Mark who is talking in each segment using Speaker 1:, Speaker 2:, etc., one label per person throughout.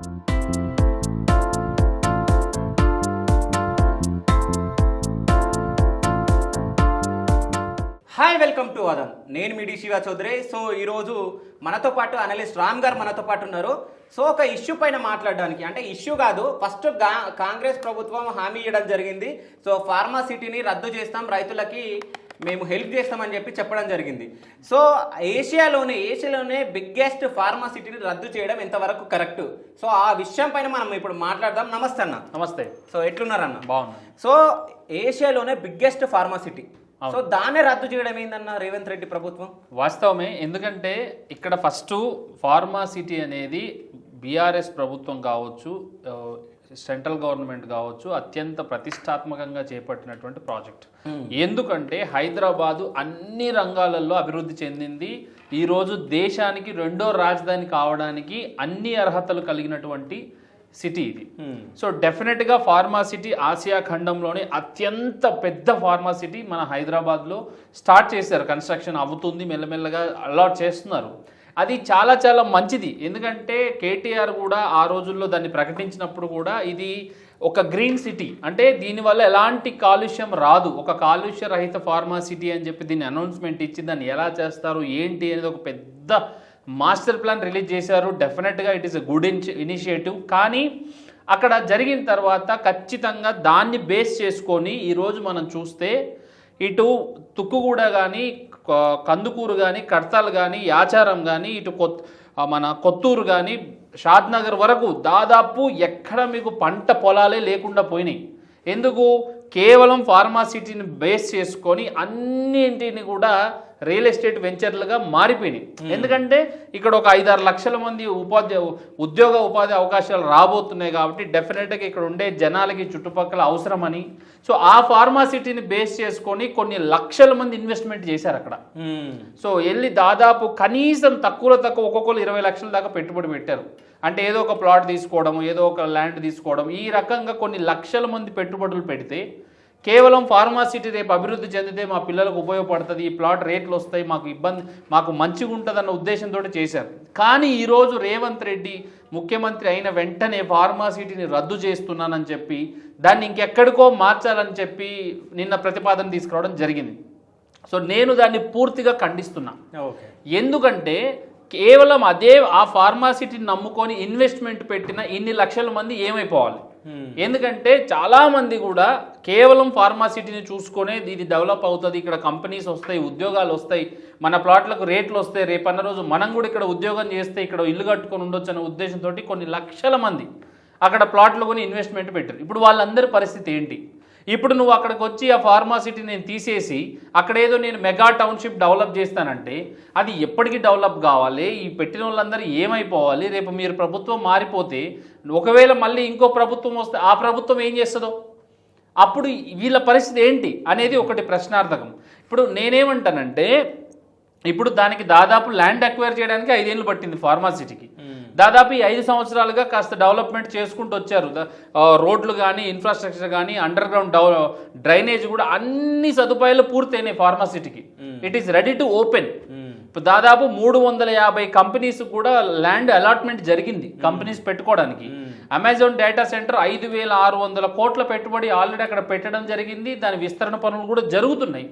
Speaker 1: Hi welcome to అదన్ నేను మీ Shiva Chowdary. So ఈరోజు మనతో పాటు అనలిస్ట్ రామ్ గారు మనతో పాటు ఉన్నారు. సో ఒక ఇష్యూ పైన మాట్లాడడానికి అంటే ఇష్యూ కాదు ఫస్ట్ గా- కాంగ్రెస్ ప్రభుత్వం హామీ ఇవ్వడం జరిగింది. సో ఫార్మాసిటీని రద్దు చేస్తాం రైతులకి మేము హెల్ప్ చేస్తామని చెప్పి చెప్పడం జరిగింది. సో ఏషియాలోనే ఏషియాలోనే బిగ్గెస్ట్ ఫార్మాసిటీని రద్దు చేయడం ఎంతవరకు కరెక్ట్ సో ఆ విషయం పైన మనం ఇప్పుడు మాట్లాడదాం. నమస్తే అన్న.
Speaker 2: నమస్తే.
Speaker 1: సో ఎట్లున్నారన్న
Speaker 2: బాగున్నాను
Speaker 1: సో ఏషియాలోనే బిగ్గెస్ట్ ఫార్మాసిటీ సో దాన్నే రద్దు చేయడం ఏందన్న రేవంత్ రెడ్డి ప్రభుత్వం?
Speaker 2: వాస్తవమే ఎందుకంటే ఇక్కడ ఫస్ట్ ఫార్మాసిటీ అనేది బీఆర్ఎస్ ప్రభుత్వం కావచ్చు సెంట్రల్ గవర్నమెంట్ కావచ్చు అత్యంత ప్రతిష్టాత్మకంగా చేపట్టినటువంటి ప్రాజెక్ట్. ఎందుకంటే హైదరాబాదు అన్ని రంగాలలో అభివృద్ధి చెందింది. ఈరోజు దేశానికి రెండో రాజధాని కావడానికి అన్ని అర్హతలు కలిగినటువంటి సిటీ ఇది. సో డెఫినెట్గా ఫార్మాసిటీ ఆసియా ఖండంలోనే అత్యంత పెద్ద ఫార్మాసిటీ మన హైదరాబాద్లో స్టార్ట్ చేశారు. కన్స్ట్రక్షన్ అవుతుంది మెల్లమెల్లగా అలాట్ చేస్తున్నారు. అది చాలా చాలా మంచిది. ఎందుకంటే కేటీఆర్ కూడా ఆ రోజుల్లో దాన్ని ప్రకటించినప్పుడు కూడా ఇది ఒక గ్రీన్ సిటీ. అంటే దీనివల్ల ఎలాంటి కాలుష్యం రాదు. ఒక కాలుష్య రహిత ఫార్మా సిటీ అని చెప్పి దీన్ని అనౌన్స్మెంట్ ఇచ్చి దాన్ని ఎలా చేస్తారు ఏంటి అనేది ఒక పెద్ద మాస్టర్ ప్లాన్ రిలీజ్ చేశారు. డెఫినెట్గా it is a good initiative. కానీ అక్కడ జరిగిన తర్వాత ఖచ్చితంగా దాన్ని బేస్ చేసుకొని ఈరోజు మనం చూస్తే ఇటు తుక్కుగూడ కానీ కందుకూరు కానీ కడతాలు కానీ యాచారం కానీ ఇటు కొత్ మన కొత్తూరు కానీ షాద్నగర్ వరకు దాదాపు ఎక్కడ మీకు పంట పొలాలే లేకుండా పోయినాయి. ఎందుకు? కేవలం ఫార్మాసిటీని బేస్ చేసుకొని అన్నింటిని కూడా రియల్ ఎస్టేట్ వెంచర్లుగా మారిపోయినాయి. ఎందుకంటే ఇక్కడ ఒక ఐదారు లక్షల మంది ఉపాధి ఉద్యోగ ఉపాధి అవకాశాలు రాబోతున్నాయి కాబట్టి డెఫినెట్గా ఇక్కడ ఉండే జనాలకి చుట్టుపక్కల అవసరమని. సో ఆ ఫార్మాసిటీని బేస్ చేసుకొని కొన్ని లక్షల మంది ఇన్వెస్ట్మెంట్ చేశారు అక్కడ. సో వెళ్ళి దాదాపు కనీసం తక్కువలో తక్కువ ఒక్కొక్కరు ఇరవై లక్షల దాకా పెట్టుబడి పెట్టారు. అంటే ఏదో ఒక ప్లాట్ తీసుకోవడం ఏదో ఒక ల్యాండ్ తీసుకోవడం ఈ రకంగా కొన్ని లక్షల మంది పెట్టుబడులు పెడితే కేవలం ఫార్మాసిటీ రేపు అభివృద్ధి చెందితే మా పిల్లలకు ఉపయోగపడుతుంది. ఈ ప్లాట్ రేట్లు వస్తాయి. మాకు ఇబ్బంది మాకు మంచిగా ఉంటుంది అన్న ఉద్దేశంతో చేశారు. కానీ ఈరోజు రేవంత్ రెడ్డి ముఖ్యమంత్రి అయిన వెంటనే ఫార్మాసిటీని రద్దు చేస్తున్నానని చెప్పి దాన్ని ఇంకెక్కడికో మార్చాలని చెప్పి నిన్న ప్రతిపాదన తీసుకురావడం జరిగింది. సో నేను దాన్ని పూర్తిగా ఖండిస్తున్నా.
Speaker 1: ఓకే.
Speaker 2: ఎందుకంటే కేవలం అదే ఆ ఫార్మాసిటీని నమ్ముకొని ఇన్వెస్ట్మెంట్ పెట్టిన ఇన్ని లక్షల మంది ఏమైపోవాలి? Hmm. ఎందుకంటే చాలా మంది కూడా కేవలం ఫార్మాసిటీని చూసుకొనే ఇది డెవలప్ అవుతుంది ఇక్కడ కంపెనీస్ వస్తాయి ఉద్యోగాలు వస్తాయి మన ప్లాట్లకు రేట్లు వస్తాయి రేపన్న రోజు మనం కూడా ఇక్కడ ఉద్యోగం చేస్తే ఇక్కడ ఇల్లు కట్టుకొని ఉండొచ్చు అనే ఉద్దేశంతో కొన్ని లక్షల మంది అక్కడ ప్లాట్లు కొని ఇన్వెస్ట్మెంట్ పెట్టారు. ఇప్పుడు వాళ్ళందరి పరిస్థితి ఏంటి? ఇప్పుడు నువ్వు అక్కడికి వచ్చి ఆ ఫార్మాసిటీ నేను తీసేసి అక్కడ ఏదో నేను మెగా టౌన్షిప్ డెవలప్ చేస్తానంటే అది ఎప్పటికీ డెవలప్ కావాలి? ఈ పెట్టిన వాళ్ళందరూ ఏమైపోవాలి? రేపు మీరు ప్రభుత్వం మారిపోతే ఒకవేళ మళ్ళీ ఇంకో ప్రభుత్వం వస్తే ఆ ప్రభుత్వం ఏం చేస్తుందో? అప్పుడు వీళ్ళ పరిస్థితి ఏంటి అనేది ఒకటి ప్రశ్నార్థకం. ఇప్పుడు నేనేమంటానంటే ఇప్పుడు దానికి దాదాపు ల్యాండ్ అక్వైర్ చేయడానికి ఐదేళ్ళు పట్టింది ఫార్మాసిటీకి దాదాపు ఈ ఐదు సంవత్సరాలుగా కాస్త డెవలప్మెంట్ చేసుకుంటూ వచ్చారు. రోడ్లు కానీ ఇన్ఫ్రాస్ట్రక్చర్ కానీ అండర్ గ్రౌండ్ డ్రైనేజ్ కూడా అన్ని సదుపాయాలు పూర్తయినాయి ఫార్మాసిటీకి it is ready to open ఇప్పుడు దాదాపు మూడు వందల యాభై కంపెనీస్ కూడా ల్యాండ్ అలాట్మెంట్ జరిగింది కంపెనీస్ పెట్టుకోవడానికి. అమెజాన్ డేటా సెంటర్ ఐదు వేల ఆరు వందల కోట్ల పెట్టుబడి ఆల్రెడీ అక్కడ పెట్టడం జరిగింది. దాని విస్తరణ పనులు కూడా జరుగుతున్నాయి.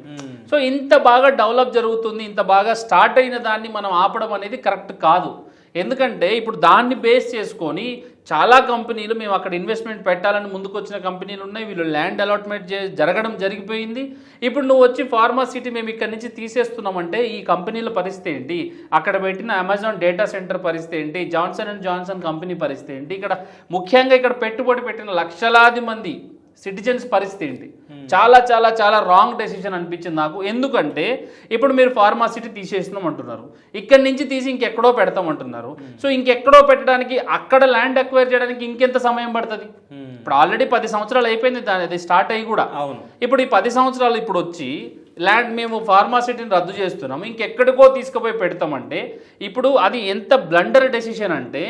Speaker 2: సో ఇంత బాగా డెవలప్ జరుగుతుంది ఇంత బాగా స్టార్ట్ అయిన దాన్ని మనం ఆపడం అనేది కరెక్ట్ కాదు. ఎందుకంటే ఇప్పుడు దాన్ని బేస్ చేసుకొని చాలా కంపెనీలు మేము అక్కడ ఇన్వెస్ట్మెంట్ పెట్టాలని ముందుకొచ్చిన కంపెనీలు ఉన్నాయి. వీళ్ళు ల్యాండ్ అలాట్మెంట్ చే- జరగడం జరిగిపోయింది. ఇప్పుడు నువ్వు వచ్చి ఫార్మాసిటీ మేము ఇక్కడ నుంచి తీసేస్తున్నామంటే ఈ కంపెనీల పరిస్థితి ఏంటి? అక్కడ పెట్టిన అమెజాన్ డేటా సెంటర్ పరిస్థితి ఏంటి? జాన్సన్ అండ్ జాన్సన్ కంపెనీ పరిస్థితి ఏంటి? ఇక్కడ ముఖ్యంగా ఇక్కడ పెట్టుబడి పెట్టిన లక్షలాది మంది సిటిజన్స్ పరిస్థితి ఏంటి? చాలా చాలా చాలా రాంగ్ డెసిషన్ అనిపించింది నాకు. ఎందుకంటే ఇప్పుడు మీరు ఫార్మాసిటీ తీసేస్తున్నాం అంటున్నారు. ఇక్కడి నుంచి తీసి ఇంకెక్కడో పెడతాం అంటున్నారు. సో ఇంకెక్కడో పెట్టడానికి అక్కడ ల్యాండ్ అక్వైర్ చేయడానికి ఇంకెంత సమయం పడుతుంది? ఇప్పుడు ఆల్రెడీ పది సంవత్సరాలు అయిపోయింది దాని అది స్టార్ట్ అయ్యి కూడా.
Speaker 1: అవును.
Speaker 2: ఇప్పుడు ఈ పది సంవత్సరాలు ఇప్పుడు వచ్చి ల్యాండ్ మేము ఫార్మాసిటీని రద్దు చేస్తున్నాము. ఇంకెక్కడికో తీసుకుపోయి పెడతామంటే ఇప్పుడు అది ఎంత బ్లండర్ డెసిషన్ అంటే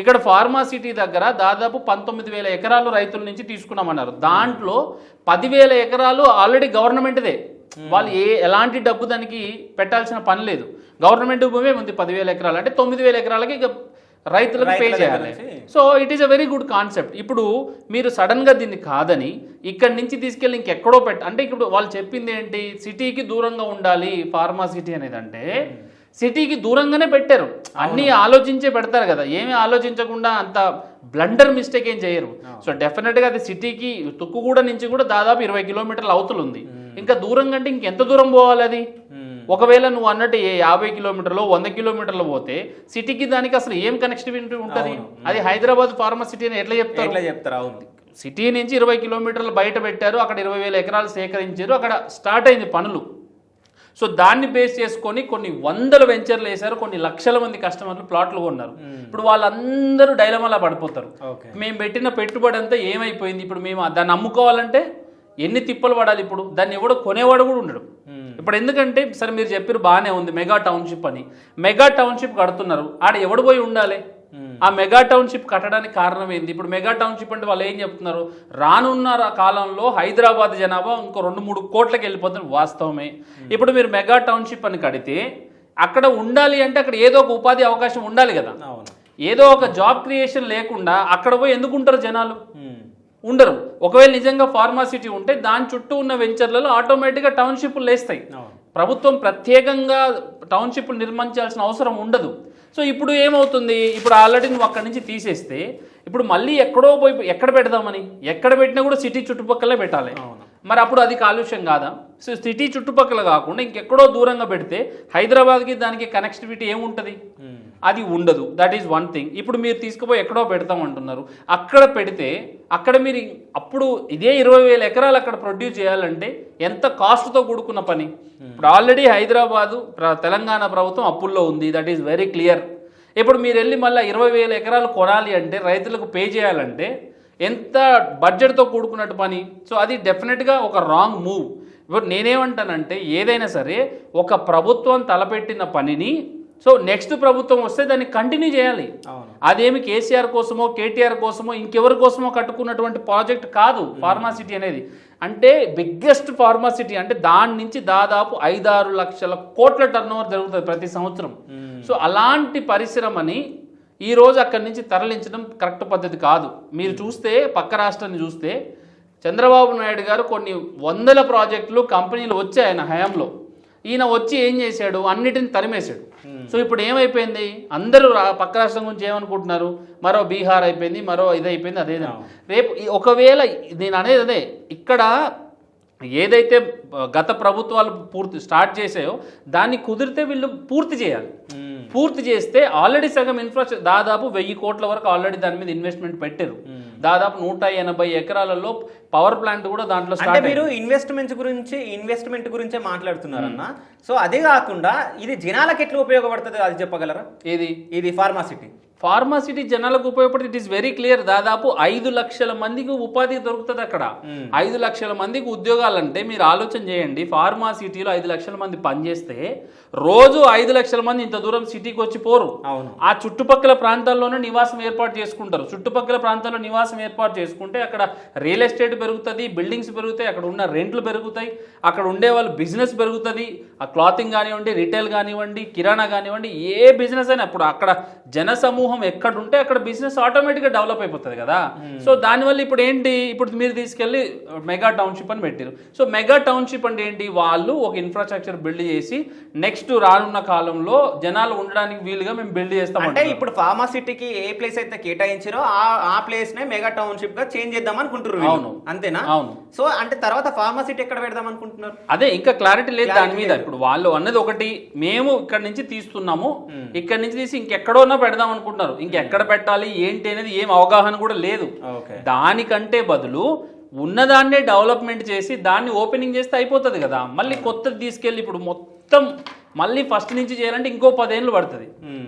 Speaker 2: ఇక్కడ ఫార్మాసిటీ దగ్గర దాదాపు పంతొమ్మిది వేల ఎకరాలు రైతుల నుంచి తీసుకున్నామన్నారు. దాంట్లో పదివేల ఎకరాలు ఆల్రెడీ గవర్నమెంట్దే. వాళ్ళు ఏ ఎలాంటి డబ్బు దానికి పెట్టాల్సిన పని లేదు. గవర్నమెంట్ భూమే ఉంది పదివేల ఎకరాలు. అంటే తొమ్మిది వేల ఎకరాలకి ఇక రైతులకు పే చేయాలి. So it is a very good concept ఇప్పుడు మీరు సడన్గా దీన్ని కాదని ఇక్కడి నుంచి తీసుకెళ్ళి ఇంకెక్కడో పెట్ట అంటే ఇప్పుడు వాళ్ళు చెప్పింది ఏంటి? సిటీకి దూరంగా ఉండాలి ఫార్మా సిటీ అనేది అంటే సిటీకి దూరంగానే పెట్టారు. అన్నీ ఆలోచించే పెడతారు కదా. ఏమీ ఆలోచించకుండా అంత బ్లండర్ మిస్టేక్ ఏం చేయరు. సో డెఫినెట్గా అది సిటీకి తుక్కుగూడ నుంచి కూడా దాదాపు ఇరవై కిలోమీటర్ల అవతలు ఉంది ఇంకా దూరం కంటే ఇంకెంత దూరం పోవాలి అది? ఒకవేళ నువ్వు అన్నట్టు ఏ యాభై కిలోమీటర్లు వంద కిలోమీటర్లు పోతే సిటీకి దానికి అసలు ఏం కనెక్టివిటీ ఉంటుంది? అది హైదరాబాద్ ఫార్మా సిటీ అని ఎట్లా చెప్తారు?
Speaker 1: ఎట్లా చెప్తారు? అవును.
Speaker 2: సిటీ నుంచి ఇరవై కిలోమీటర్లు బయట పెట్టారు. అక్కడ ఇరవై వేల ఎకరాలు సేకరించారు. అక్కడ స్టార్ట్ అయింది పనులు. సో దాన్ని బేస్ చేసుకొని కొన్ని వందల వెంచర్లు వేశారు కొన్ని లక్షల మంది కస్టమర్లు ప్లాట్లు కొన్నారు. ఇప్పుడు వాళ్ళందరూ డైలమాలా పడిపోతారు. మేము పెట్టిన పెట్టుబడి అంతా ఏమైపోయింది? ఇప్పుడు మేము దాన్ని అమ్ముకోవాలంటే ఎన్ని తిప్పలు పడాలి ఇప్పుడు? దాన్ని ఎవడో కొనేవాడు కూడా ఉండడు. ఇప్పుడు ఎందుకంటే సరే మీరు చెప్పారు బాగానే ఉంది మెగా టౌన్షిప్ అని. మెగా టౌన్షిప్ కడుతున్నారు. ఆడ ఎవడు పోయి ఉండాలి? ఆ మెగా టౌన్షిప్ కట్టడానికి కారణం ఏంది? ఇప్పుడు మెగా టౌన్షిప్ అంటే వాళ్ళు ఏం చెప్తున్నారు? రానున్న కాలంలో హైదరాబాద్ జనాభా ఇంకో రెండు మూడు కోట్లకి వెళ్ళిపోతుంది వాస్తవమే. ఇప్పుడు మీరు మెగా టౌన్షిప్ అని కడితే అక్కడ ఉండాలి అంటే అక్కడ ఏదో ఒక ఉపాధి అవకాశం ఉండాలి కదా. ఏదో ఒక జాబ్ క్రియేషన్ లేకుండా అక్కడ పోయి ఎందుకు ఉంటారు జనాలు. ఉండరు. ఒకవేళ నిజంగా ఫార్మాసిటీ ఉంటే దాని చుట్టూ ఉన్న వెంచర్లలో ఆటోమేటిక్గా టౌన్షిప్లు లేస్తాయి. ప్రభుత్వం ప్రత్యేకంగా టౌన్షిప్లు నిర్మించాల్సిన అవసరం ఉండదు. సో ఇప్పుడు ఏమవుతుంది? ఇప్పుడు ఆల్రెడీ నువ్వు అక్కడి నుంచి తీసేస్తే ఇప్పుడు మళ్ళీ ఎక్కడో పోయి ఎక్కడ పెడదామని? ఎక్కడ పెట్టినా కూడా సిటీ చుట్టుపక్కలే పెట్టాలి. మరి అప్పుడు అది కాలుష్యం కాదా? సో సిటీ చుట్టుపక్కల కాకుండా ఇంకెక్కడో దూరంగా పెడితే హైదరాబాద్కి దానికి కనెక్టివిటీ ఏముంటుంది? అది ఉండదు. దట్ ఈజ్ వన్ థింగ్ ఇప్పుడు మీరు తీసుకుపోయి ఎక్కడో పెడతాం అంటున్నారు. అక్కడ పెడితే అక్కడ మీరు అప్పుడు ఇదే ఇరవై వేల ఎకరాలు అక్కడ ప్రొడ్యూస్ చేయాలంటే ఎంత కాస్ట్తో కూడుకున్న పని? ఇప్పుడు ఆల్రెడీ హైదరాబాదు తెలంగాణ ప్రభుత్వం అప్పుల్లో ఉంది. దట్ ఈజ్ వెరీ క్లియర్ ఇప్పుడు మీరు వెళ్ళి మళ్ళీ ఇరవై వేల ఎకరాలు కొనాలి అంటే రైతులకు పే చేయాలంటే ఎంత బడ్జెట్తో కూడుకున్నట్టు పని? సో అది డెఫినెట్గా ఒక రాంగ్ మూవ్ ఇప్పుడు నేనేమంటానంటే ఏదైనా సరే ఒక ప్రభుత్వం తలపెట్టిన పనిని సో నెక్స్ట్ ప్రభుత్వం వస్తే దాన్ని కంటిన్యూ చేయాలి. అదేమి కేసీఆర్ కోసమో కేటీఆర్ కోసమో ఇంకెవరి కోసమో కట్టుకున్నటువంటి ప్రాజెక్ట్ కాదు ఫార్మాసిటీ అనేది. అంటే బిగ్గెస్ట్ ఫార్మాసిటీ అంటే దాని నుంచి దాదాపు ఐదారు లక్షల కోట్ల టర్న్ ఓవర్ జరుగుతుంది ప్రతి సంవత్సరం. సో అలాంటి పరిశ్రమని ఈ రోజు అక్కడి నుంచి తరలించడం కరెక్ట్ పద్ధతి కాదు. మీరు చూస్తే పక్క రాష్ట్రాన్ని చూస్తే చంద్రబాబు నాయుడు గారు కొన్ని వందల ప్రాజెక్టులు కంపెనీలు వచ్చాయి ఆయన హయాంలో. ఈయన వచ్చి ఏం చేశాడు? అన్నిటిని తరిమేశాడు. సో ఇప్పుడు ఏమైపోయింది? అందరూ పక్క రాష్ట్రం గురించి ఏమనుకుంటున్నారు? మరో బీహార్ అయిపోయింది మరో ఇది అయిపోయింది అదే రేపు ఒకవేళ నేను అనేది అదే. ఇక్కడ ఏదైతే గత ప్రభుత్వాలు పూర్తి స్టార్ట్ చేసాయో దాన్ని కుదిరితే వీళ్ళు పూర్తి చేయాలి. పూర్తి చేస్తే ఆల్రెడీ సగం ఇన్ఫ్రాస్ట్రక్చర్ దాదాపు వెయ్యి కోట్ల వరకు ఆల్రెడీ దాని మీద ఇన్వెస్ట్మెంట్ పెట్టారు. దాదాపు నూట ఎనభై ఎకరాలలో పవర్ ప్లాంట్ కూడా దాంట్లో
Speaker 1: అంటే మీరు ఇన్వెస్ట్మెంట్ గురించి ఇన్వెస్ట్మెంట్ గురించే మాట్లాడుతున్నారన్న. సో అదే కాకుండా ఇది జనాలకు ఎట్లా ఉపయోగపడుతుంది అది చెప్పగలరా?
Speaker 2: ఏది?
Speaker 1: ఇది ఫార్మాసిటీ
Speaker 2: ఫార్మాసిటీ జనాలకు ఉపయోగపడి ఇట్ ఈస్ వెరీ క్లియర్. దాదాపు ఐదు లక్షల మందికి ఉపాధి దొరుకుతుంది అక్కడ. ఐదు లక్షల మందికి ఉద్యోగాలంటే మీరు ఆలోచన చేయండి. ఫార్మా సిటీలో ఐదు లక్షల మంది పనిచేస్తే రోజు ఐదు లక్షల మంది ఇంత దూరం సిటీకి వచ్చి పోరు.
Speaker 1: అవును.
Speaker 2: ఆ చుట్టుపక్కల ప్రాంతాల్లోనే నివాసం ఏర్పాటు చేసుకుంటారు. చుట్టుపక్కల ప్రాంతాల్లో నివాసం ఏర్పాటు చేసుకుంటే అక్కడ రియల్ ఎస్టేట్ పెరుగుతుంది బిల్డింగ్స్ పెరుగుతాయి అక్కడ ఉన్న రెంట్లు పెరుగుతాయి అక్కడ ఉండే వాళ్ళు బిజినెస్ పెరుగుతుంది ఆ క్లాతింగ్ కానివ్వండి రిటైల్ కానివ్వండి కిరాణా కానివ్వండి ఏ బిజినెస్ అయినా ఇప్పుడు అక్కడ జన సమూహం ఎక్కడ ఉంటే అక్కడ బిజినెస్ ఆటోమేటిక్గా డెవలప్ అయిపోతుంది కదా. సో దానివల్ల ఇప్పుడు ఏంటి? ఇప్పుడు మీరు తీసుకెళ్ళి మెగా టౌన్షిప్ అని పెట్టారు. సో మెగా టౌన్షిప్ అంటే ఏంటి? వాళ్ళు ఒక ఇన్ఫ్రాస్ట్రక్చర్ బిల్డ్ చేసి నెక్స్ట్ రానున్న కాలంలో జనాలు ఉండడానికి వీలుగా మేము బిల్డ్ చేస్తాం
Speaker 1: అంటే ఇప్పుడు ఫార్మాసిటీకి ఏ ప్లేస్ అయితే కేటాయించారో ఆ ప్లేస్ నే మెగా టౌన్షిప్గా చేంజ్ చేద్దాం అనుకుంటున్నారు.
Speaker 2: అవును.
Speaker 1: అంతేనా?
Speaker 2: అవును.
Speaker 1: సో అంటే తర్వాత ఫార్మాసిటీ ఎక్కడ పెడదాం అనుకుంటున్నారు?
Speaker 2: అదే ఇంకా క్లారిటీ లేదు దాని మీద. ఇప్పుడు వాళ్ళు అన్నది ఒకటి. మేము ఇక్కడ నుంచి తీస్తున్నాము. ఇక్కడ నుంచి తీసి ఇంకెక్కడోనా పెడదాం అనుకుంటున్నారు. ఇంకెక్కడ పెట్టాలి ఏంటి అనేది ఏం అవగాహన కూడా లేదు. దానికంటే బదులు ఉన్నదాన్నే డెవలప్మెంట్ చేసి దాన్ని ఓపెనింగ్ చేస్తే అయిపోతుంది కదా. మళ్ళీ కొత్తది తీసుకెళ్ళి ఇప్పుడు మొత్తం మళ్ళీ ఫస్ట్ నుంచి చేయాలంటే ఇంకో పదేళ్ళు పడుతుంది.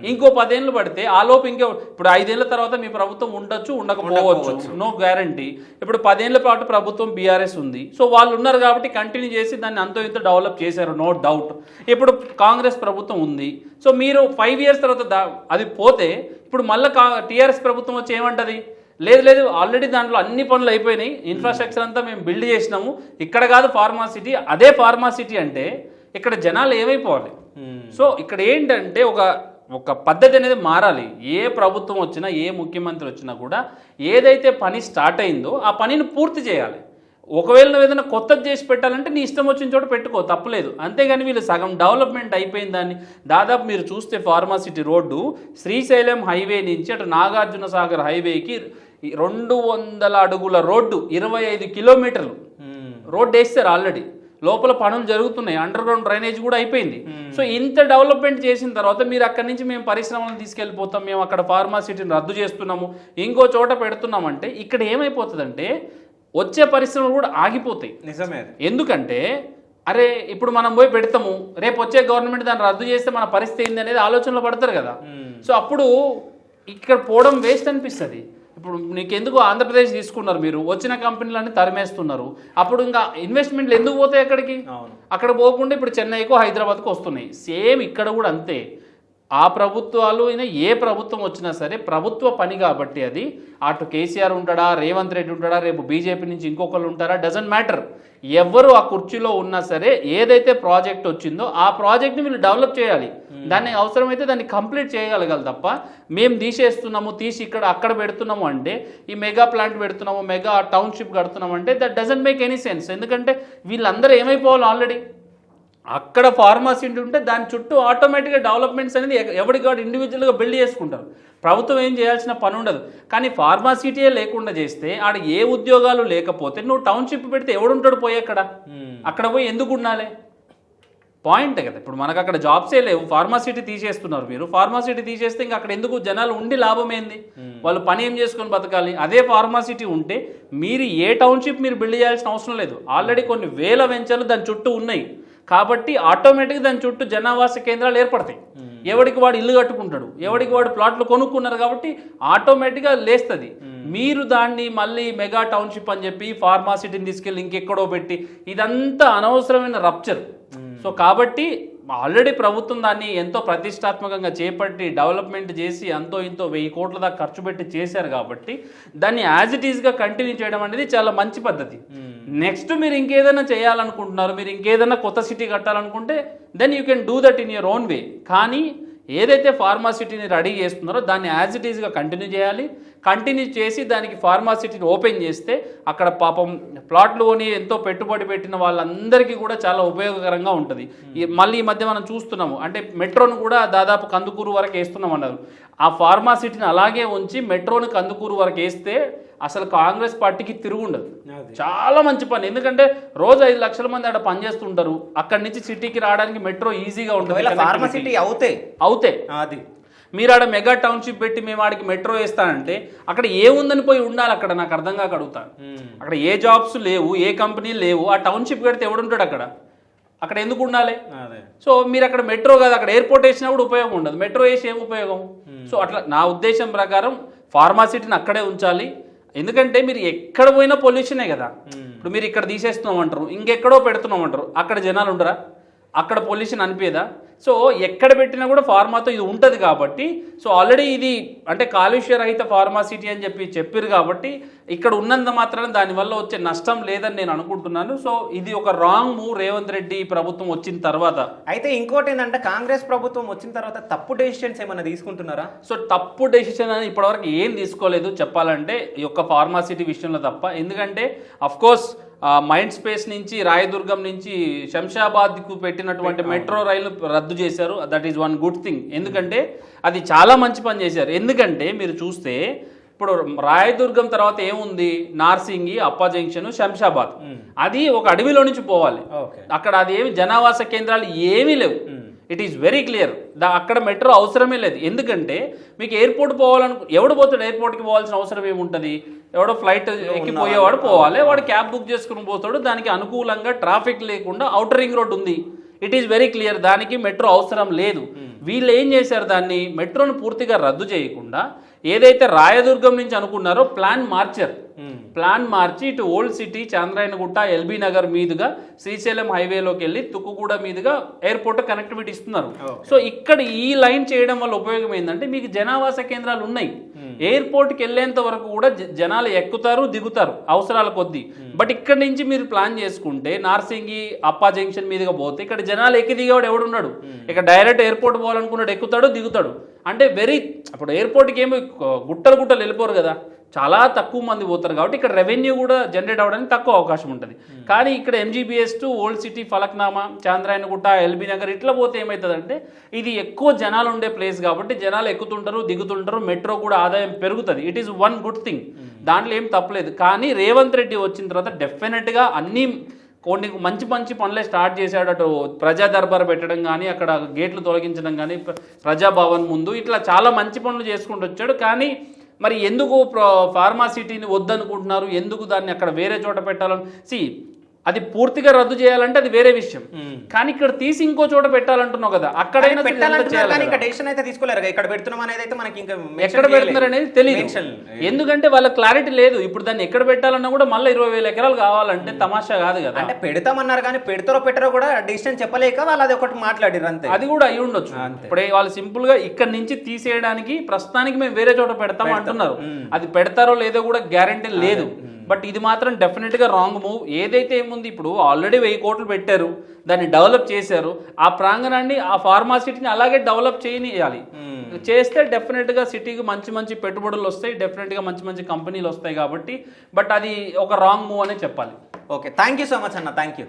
Speaker 2: ఇంకో పదేళ్ళు పడితే ఆ లోపు ఇంకో ఇప్పుడు ఐదేళ్ళ తర్వాత మీ ప్రభుత్వం ఉండొచ్చు ఉండకపోవచ్చు. నో గ్యారంటీ ఇప్పుడు పదేళ్ళ పాటు ప్రభుత్వం బీఆర్ఎస్ ఉంది. సో వాళ్ళు ఉన్నారు కాబట్టి కంటిన్యూ చేసి దాన్ని అంతో ఇంత డెవలప్ చేశారు నో డౌట్ ఇప్పుడు కాంగ్రెస్ ప్రభుత్వం ఉంది. సో మీరు ఫైవ్ ఇయర్స్ తర్వాత అది పోతే ఇప్పుడు మళ్ళీ కా టీఆర్ఎస్ ప్రభుత్వం వచ్చి ఏమంటది? లేదు లేదు ఆల్రెడీ దాంట్లో అన్ని పనులు అయిపోయినాయి. ఇన్ఫ్రాస్ట్రక్చర్ అంతా మేము బిల్డ్ చేసినాము. ఇక్కడ కాదు ఫార్మాసిటీ అదే ఫార్మాసిటీ అంటే ఇక్కడ జనాలు ఏమైపోవాలి? సో ఇక్కడ ఏంటంటే ఒక ఒక పద్ధతి అనేది మారాలి. ఏ ప్రభుత్వం వచ్చినా ఏ ముఖ్యమంత్రి వచ్చినా కూడా ఏదైతే పని స్టార్ట్ అయిందో ఆ పనిని పూర్తి చేయాలి. ఒకవేళ నువ్వు ఏదైనా కొత్తది చేసి పెట్టాలంటే నీ ఇష్టం వచ్చిన చోట పెట్టుకో తప్పలేదు. అంతేగాని వీళ్ళు సగం డెవలప్మెంట్ అయిపోయిన దాన్ని దాదాపు మీరు చూస్తే ఫార్మాసిటీ రోడ్డు శ్రీశైలం హైవే నుంచి అటు నాగార్జున సాగర్ హైవేకి రెండు వందల అడుగుల రోడ్డు ఇరవై ఐదు కిలోమీటర్లు. రోడ్డు వేస్తారు ఆల్రెడీ. లోపల పనులు జరుగుతున్నాయి. అండర్ గ్రౌండ్ డ్రైనేజ్ కూడా అయిపోయింది. సో ఇంత డెవలప్మెంట్ చేసిన తర్వాత మీరు అక్కడి నుంచి మేము పరిశ్రమలను తీసుకెళ్ళిపోతాం. మేము అక్కడ ఫార్మాసిటీని రద్దు చేస్తున్నాము. ఇంకో చోట పెడుతున్నామంటే ఇక్కడ ఏమైపోతుందంటే వచ్చే పరిశ్రమలు కూడా ఆగిపోతాయి.
Speaker 1: నిజమే
Speaker 2: ఎందుకంటే అరే ఇప్పుడు మనం పోయి పెడతాము. రేపు వచ్చే గవర్నమెంట్ దాన్ని రద్దు చేస్తే మన పరిస్థితి ఏంది అనేది ఆలోచనలో పడతారు కదా. సో అప్పుడు ఇక్కడ పోవడం వేస్ట్ అనిపిస్తుంది. ఇప్పుడు నీకెందుకు ఆంధ్రప్రదేశ్ తీసుకున్నారు మీరు? వచ్చిన కంపెనీలన్నీ తరిమేస్తున్నారు. అప్పుడు ఇంకా ఇన్వెస్ట్మెంట్లు ఎందుకు పోతాయి అక్కడికి? అక్కడ పోకుండా ఇప్పుడు చెన్నైకో హైదరాబాద్కో వస్తున్నాయి. సేమ్ ఇక్కడ కూడా అంతే. ఆ ప్రభుత్వాలు అయినా ఏ ప్రభుత్వం వచ్చినా సరే ప్రభుత్వ పని కాబట్టి అది. అటు కేసీఆర్ ఉంటాడా రేవంత్ రెడ్డి ఉంటాడా రేపు బీజేపీ నుంచి ఇంకొకరు ఉంటారా డజంట్ మ్యాటర్ ఎవరు ఆ కుర్చీలో ఉన్నా సరే ఏదైతే ప్రాజెక్ట్ వచ్చిందో ఆ ప్రాజెక్ట్ని వీళ్ళు డెవలప్ చేయాలి. దాన్ని అవసరమైతే దాన్ని కంప్లీట్ చేయగలగాలి తప్ప మేము తీసేస్తున్నాము తీసి ఇక్కడ అక్కడ పెడుతున్నాము అంటే ఈ మెగా ప్లాంట్ పెడుతున్నాము మెగా టౌన్షిప్ కడుతున్నాము అంటే that doesn't make any sense ఎందుకంటే వీళ్ళందరూ ఏమైపోవాలి ఆల్రెడీ? అక్కడ ఫార్మసీ ఉంటే దాని చుట్టూ ఆటోమేటిక్గా డెవలప్మెంట్స్ అనేది ఎవరికి వాడు ఇండివిజువల్గా బిల్డ్ చేసుకుంటారు. ప్రభుత్వం ఏం చేయాల్సిన పని ఉండదు. కానీ ఫార్మాసిటీయే లేకుండా చేస్తే ఆడ ఏ ఉద్యోగాలు లేకపోతే నువ్వు టౌన్షిప్ పెడితే ఎవడుంటాడు పోయి అక్కడ? అక్కడ పోయి ఎందుకు ఉండాలి? పాయింట్ కదా. ఇప్పుడు మనకు అక్కడ జాబ్సే లేవు. ఫార్మాసిటీ తీసేస్తున్నారు మీరు ఫార్మాసిటీ తీసేస్తే ఇంకా అక్కడ ఎందుకు జనాలు ఉండి లాభం ఏంది? వాళ్ళు పని ఏం చేసుకొని బతకాలి? అదే ఫార్మాసిటీ ఉంటే మీరు ఏ టౌన్షిప్ మీరు బిల్డ్ చేయాల్సిన అవసరం లేదు. ఆల్రెడీ కొన్ని వేల వెంచర్లు దాని చుట్టూ ఉన్నాయి. కాబట్టి ఆటోమేటిక్గా దాని చుట్టూ జనావాస కేంద్రాలు ఏర్పడతాయి. ఎవడికి వాడు ఇల్లు కట్టుకుంటాడు ఎవడికి వాడు ప్లాట్లు కొనుక్కున్నారు కాబట్టి ఆటోమేటిక్గా లేస్తుంది. మీరు దాన్ని మళ్ళీ మెగా టౌన్షిప్ అని చెప్పి ఫార్మాసిటీని తీసుకెళ్ళి ఇంకెక్కడో పెట్టి ఇదంతా అనవసరమైన రప్చర్. సో కాబట్టి ఆల్రెడీ ప్రభుత్వం దాన్ని ఎంతో ప్రతిష్టాత్మకంగా చేపట్టి డెవలప్మెంట్ చేసి అంతో ఇంతో వెయ్యి కోట్ల దాకా ఖర్చు పెట్టి చేశారు కాబట్టి దాన్ని యాజ్ ఇట్ ఈస్గా కంటిన్యూ చేయడం అనేది చాలా మంచి పద్ధతి. నెక్స్ట్ మీరు ఇంకేదైనా చేయాలనుకుంటున్నారు మీరు ఇంకేదైనా కొత్త city కట్టాలనుకుంటే then you can do that in your own way కానీ ఏదైతే ఫార్మాసిటీని రెడీ చేస్తున్నారో దాన్ని యాజ్ ఇట్ ఈజ్గా కంటిన్యూ చేయాలి. కంటిన్యూ చేసి దానికి ఫార్మాసిటీని ఓపెన్ చేస్తే అక్కడ పాపం ప్లాట్లు కొని ఎంతో పెట్టుబడి పెట్టిన వాళ్ళందరికీ కూడా చాలా ఉపయోగకరంగా ఉంటుంది. మళ్ళీ ఈ మధ్య మనం చూస్తున్నాము అంటే మెట్రోను కూడా దాదాపు కందుకూరు వరకు వేస్తున్నాం అన్నారు ఆ ఫార్మాసిటీని అలాగే ఉంచి మెట్రోని కందుకూరు వరకు వేస్తే అసలు కాంగ్రెస్ పార్టీకి తిరుగుండదు
Speaker 1: అది.
Speaker 2: చాలా మంచి పని. ఎందుకంటే రోజు ఐదు లక్షల మంది అక్కడ పనిచేస్తుంటారు అక్కడి నుంచి సిటీకి రావడానికి మెట్రో ఈజీగా ఉంటుంది.
Speaker 1: ఫార్మసిటీ అవుతే.
Speaker 2: అవుతే.
Speaker 1: అది.
Speaker 2: మీరు ఆడ మెగా టౌన్షిప్ పెట్టి మేము ఆడికి మెట్రో వేస్తానంటే అక్కడ ఏముందని పోయి ఉండాలి అక్కడ? నాకు అర్థం కాక అడుగుతాను అక్కడ ఏ జాబ్స్ లేవు ఏ కంపెనీలు లేవు ఆ టౌన్షిప్ కడితే ఎవడుంటాడు అక్కడ? అక్కడ ఎందుకు ఉండాలి?
Speaker 1: అదే.
Speaker 2: సో మీరు అక్కడ మెట్రో కాదు అక్కడ ఎయిర్పోర్ట్ వేసినా కూడా ఉపయోగం ఉండదు. మెట్రో వేసి ఏం ఉపయోగం? సో అట్లా నా ఉద్దేశం ప్రకారం ఫార్మాసిటీని అక్కడే ఉంచాలి. ఎందుకంటే మీరు ఎక్కడ పోయినా పొల్యూషనే కదా. ఇప్పుడు మీరు ఇక్కడ తీసేస్తున్నాం అంటారు ఇంకెక్కడో పెడుతున్నాం అంటారు అక్కడ జనాలు ఉండరా? అక్కడ పొల్యూషన్ అనిపేదా? సో ఎక్కడ పెట్టినా కూడా ఫార్మాతో ఇది ఉంటుంది కాబట్టి సో ఆల్రెడీ ఇది అంటే కాలుష్య రహిత ఫార్మాసిటీ అని చెప్పి చెప్పారు కాబట్టి ఇక్కడ ఉన్నంత మాత్రాన దానివల్ల వచ్చే నష్టం లేదని నేను అనుకుంటున్నాను. సో ఇది ఒక రాంగ్ మూవ్ రేవంత్ రెడ్డి ప్రభుత్వం వచ్చిన తర్వాత.
Speaker 1: అయితే ఇంకోటి ఏంటంటే కాంగ్రెస్ ప్రభుత్వం వచ్చిన తర్వాత తప్పు డెసిషన్స్ ఏమైనా తీసుకుంటున్నారా?
Speaker 2: సో తప్పు డెసిషన్ అని ఇప్పటివరకు ఏం తీసుకోలేదు చెప్పాలంటే ఈ యొక్క ఫార్మాసిటీ విషయంలో తప్ప. ఎందుకంటే అఫ్ కోర్స్ మైండ్ స్పేస్ నుంచి రాయదుర్గం నుంచి శంషాబాద్కు పెట్టినటువంటి మెట్రో రైలు రద్దు చేశారు. That is one good thing ఎందుకంటే అది చాలా మంచి పని చేశారు. ఎందుకంటే మీరు చూస్తే ఇప్పుడు రాయదుర్గం తర్వాత ఏముంది? నార్సింగి అప్ప జంక్షన్ శంషాబాద్. అది ఒక అడవిలో నుంచి పోవాలి. అక్కడ అది ఏమి జనావాస కేంద్రాలు ఏమీ లేవు. ఇట్ ఈస్ వెరీ క్లియర్ దా అక్కడ మెట్రో అవసరమే లేదు. ఎందుకంటే మీకు ఎయిర్పోర్ట్ పోవాలను ఎవడు పోతాడు ఎయిర్పోర్ట్కి పోవాల్సిన అవసరం ఏముంటుంది? ఎవడో ఫ్లైట్ ఎక్కిపోయేవాడు పోవాలి వాడు క్యాబ్ బుక్ చేసుకుని పోతాడు దానికి అనుకూలంగా ట్రాఫిక్ లేకుండా అవుటర్ రింగ్ రోడ్ ఉంది. ఇట్ ఈస్ వెరీ క్లియర్ దానికి మెట్రో అవసరం లేదు. వీళ్ళు ఏం చేశారు దాన్ని? మెట్రోను పూర్తిగా రద్దు చేయకుండా ఏదైతే రాయదుర్గం నుంచి అనుకున్నారో ప్లాన్ మార్చారు. ప్లాన్ మార్చి ఇటు old city Chandrayangutta LB Nagar మీదుగా శ్రీశైలం హైవేలోకి వెళ్ళి తుక్కుగూడ మీదుగా ఎయిర్పోర్ట్ కనెక్టివిటీ ఇస్తున్నారు. సో ఇక్కడ ఈ లైన్ చేయడం వల్ల ఉపయోగం ఏంటంటే మీకు జనావాస కేంద్రాలు ఉన్నాయి. ఎయిర్పోర్ట్కి వెళ్ళేంత వరకు కూడా జనాలు ఎక్కుతారు దిగుతారు అవసరాల కొద్దీ. బట్ ఇక్కడ నుంచి మీరు ప్లాన్ చేసుకుంటే నార్సింగి అప్పా జంక్షన్ మీదుగా పోతే ఇక్కడ జనాలు ఎక్కి దిగేవాడు ఎవడున్నాడు? ఇక్కడ డైరెక్ట్ ఎయిర్పోర్ట్ పోవాలనుకున్నాడు ఎక్కుతాడు దిగుతాడు. అంటే వెరీ ఇప్పుడు ఎయిర్పోర్ట్కి ఏమి గుట్టలు గుట్టలు వెళ్ళిపోరు కదా. చాలా తక్కువ మంది పోతారు కాబట్టి ఇక్కడ రెవెన్యూ కూడా జనరేట్ అవ్వడానికి తక్కువ అవకాశం ఉంటుంది. కానీ ఇక్కడ MGBS to old city Falaknuma Chandrayangutta LB Nagar ఇట్లా పోతే ఏమవుతుందంటే ఇది ఎక్కువ జనాలు ఉండే ప్లేస్ కాబట్టి జనాలు ఎక్కుతుంటారు దిగుతుంటారు మెట్రో కూడా ఆదాయం పెరుగుతుంది. It is one good thing దాంట్లో ఏం తప్పలేదు. కానీ రేవంత్ రెడ్డి వచ్చిన తర్వాత డెఫినెట్గా అన్ని కొన్ని మంచి మంచి పనులే స్టార్ట్ చేశాడు. అటు ప్రజా దర్బార్ పెట్టడం కానీ అక్కడ గేట్లు తొలగించడం కానీ ప్ర- ప్రజాభవన్ ముందు ఇట్లా చాలా మంచి పనులు చేసుకుంటూ వచ్చాడు. కానీ మరి ఎందుకు ఫార్మాసిటీని వద్దనుకుంటున్నారు? ఎందుకు దాన్ని అక్కడ వేరే చోట పెట్టాలని? సి అది పూర్తిగా రద్దు చేయాలంటే అది వేరే విషయం. కానీ ఇక్కడ తీసి ఇంకో చోట పెట్టాలంటున్నావు కదా అక్కడైనా
Speaker 1: డెసిషన్ అయితే తీసుకోలేరు. ఇక్కడ పెడుతున్నాం అనేది అయితే మనకి ఇంకా
Speaker 2: ఎక్కడ. పెడుతున్నారు అనేది తెలియదు. ఎందుకంటే వాళ్ళ క్లారిటీ లేదు. ఇప్పుడు దాన్ని ఎక్కడ పెట్టాలన్నా కూడా మళ్ళీ ఇరవై వేల ఎకరాలు కావాలంటే తమాషా కాదు కదా.
Speaker 1: అంటే పెడతామన్నారు కానీ పెడతారో పెట్టరో కూడా డెసిషన్ చెప్పలేక వాళ్ళు అది ఒకటి మాట్లాడారు అంతే.
Speaker 2: అది కూడా అయి ఉండొచ్చు. ఇప్పుడే వాళ్ళు సింపుల్గా ఇక్కడ నుంచి తీసేయడానికి ప్రస్తుతానికి మేము వేరే చోట పెడతాం అంటున్నారు. అది పెడతారో లేదో కూడా గ్యారంటీ లేదు. బట్ ఇది మాత్రం డెఫినెట్గా రాంగ్ మూవ్. ఏదైతే ఏముంది ఇప్పుడు ఆల్రెడీ వెయ్యి కోట్లు పెట్టారు దాన్ని డెవలప్ చేశారు ఆ ప్రాంగణాన్ని ఆ ఫార్మాసిటీని అలాగే డెవలప్ చేయనియాలి. చేస్తే డెఫినెట్గా సిటీకి మంచి మంచి పెట్టుబడులు వస్తాయి డెఫినెట్గా మంచి మంచి కంపెనీలు వస్తాయి కాబట్టి బట్ అది ఒక రాంగ్ మూవ్ అనే చెప్పాలి.
Speaker 1: Okay thank you so much అన్న థ్యాంక్ యూ